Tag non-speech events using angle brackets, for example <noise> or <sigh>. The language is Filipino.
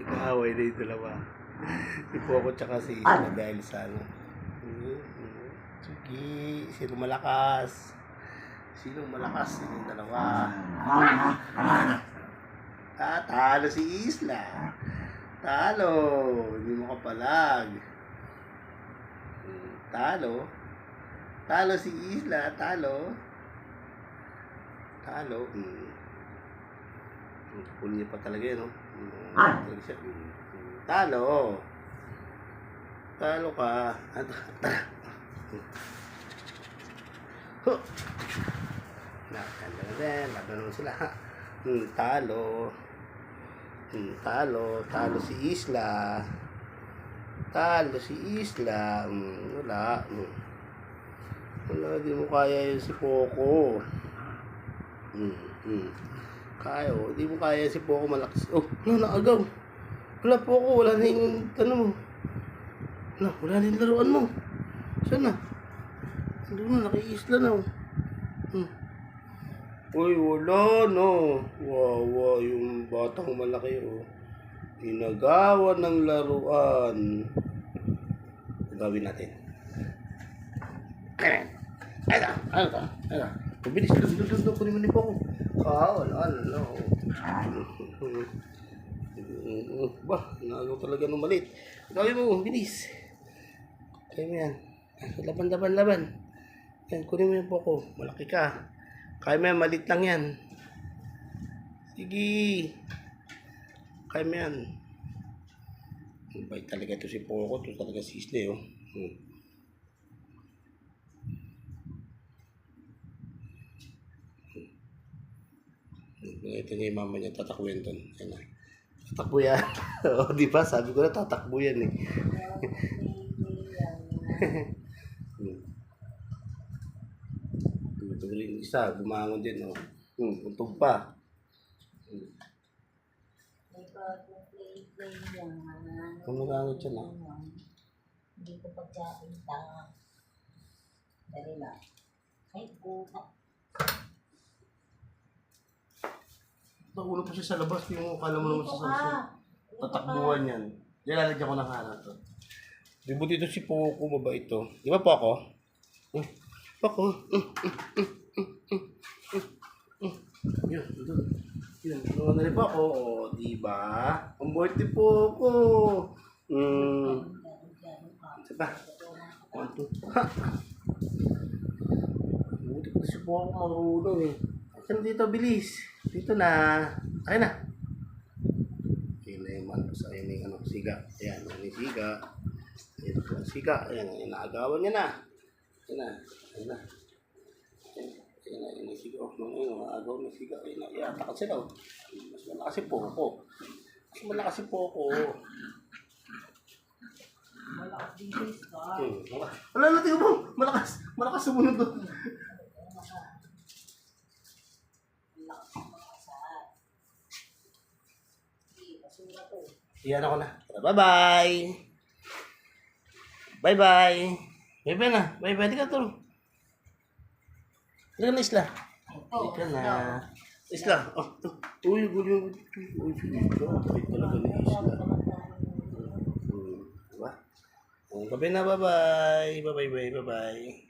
Nag-aaway na yung dalawa. Si Poco tsaka si Isla dahil sa ano. Sige, sino malakas? Sino malakas? Yung dalawa. Ah, talo si Isla. Talo. Hindi mo kapalag. Talo. Talo si Isla. Talo. Talo. Mm. Niya pa talaga yun, no? Mm, talaga siya. Mm, mm. Talo. Talo ka. Ah, Tara. Huh. Nakakanda na din. Laban naman sila. ha? Hmm, talo. Hmm, talo. Talo si Isla. Talo si Isla. Hmm, wala. Hmm. Wala, di mo kaya yun si Poco. Hmm, hmm. Kaya, oh. Di mo kaya si Poco malakas. Oh, wala, naagaw. Wala, Poco. Wala na yung, ano mo. Wala, wala na yung laruan mo. Saan na? Doon na, naki-isla na, oh. Hmm. Uy, wala no. Wawa yung batang malaki oh. Inagawan ng laruan. Gawin natin. Ayan. Ayan. Ano ka? Ano? Pabilis. Doon, doon, doon. Kunin mo ni Poco. Ah, wala. Ano. Ba, nagaw talaga ng malit. Gawin mo, bilis. Kaya mo yan. Laban, laban, laban. Yan, kunin mo yung Poco. Malaki ka. Kaya mo yan, malit lang yan. Sige. Kaya mo yan. Bait talaga ito si Poco. Ito talaga si Isle, oh. Hmm. Ito niya yung mama niya, tatakbuhin doon. Yan na. Tatakbo yan. <laughs> o, di ba? Sabi ko na, tatakbo yan eh. <laughs> Ito rin isa, bumangon din, oh. Hmm, untog pa. Hmm. Kumagangot siya na. Hindi ko pagkain tanga. Dali na. Ay, kuha. Nakulong pa siya sa labas, yung kala mo naman sa sanso. Tatakbuhan yan. Yan, lalagyan ko ng hanap to. Di buti ito si Poco, mabait to. Di ba Poco? Hmm. Poco. Hmm, hmm, hmm. Yun, doon. Yun, ano na rin Poco. O, di ba? Ang bait ni Poco. Hmm. Isa pa. One, two. Ha! Buti ko si Poco marunong eh. Saan dito, bilis? Dito na. Ayun na. Ayun na yung ano, sa ayun na yung ano, siga. Ayan, ayun yung siga. Ayun po ang siga. Ayan, ayun, naagawan niya na. Ayun na. Ayun na. Ayun na, ayun na yung siga. Oh, ayun, ayun, naagawan ng siga. Ayun na, iyatakal sila. oh. Mas malakas si Poco. Mas malakas si Poco. Malakas din guys ka. Hmm. Wala na, tingnan mo. Malakas. Malakas sumunod doon. Malakas ang makasan. Hindi, basura to. Iyan ako na. Tara, Bye-bye. Bye-bye. Bye-bye na. Bye-bye. Di ka tulong. Di ka na, Isla. Di ka na. Isla. Oh, to. Uy, gulo. Uy, Isla. Bakit talaga ni Isla? Hmm, diba? Oh, gabi na. Bye-bye. Bye-bye. Bye-bye.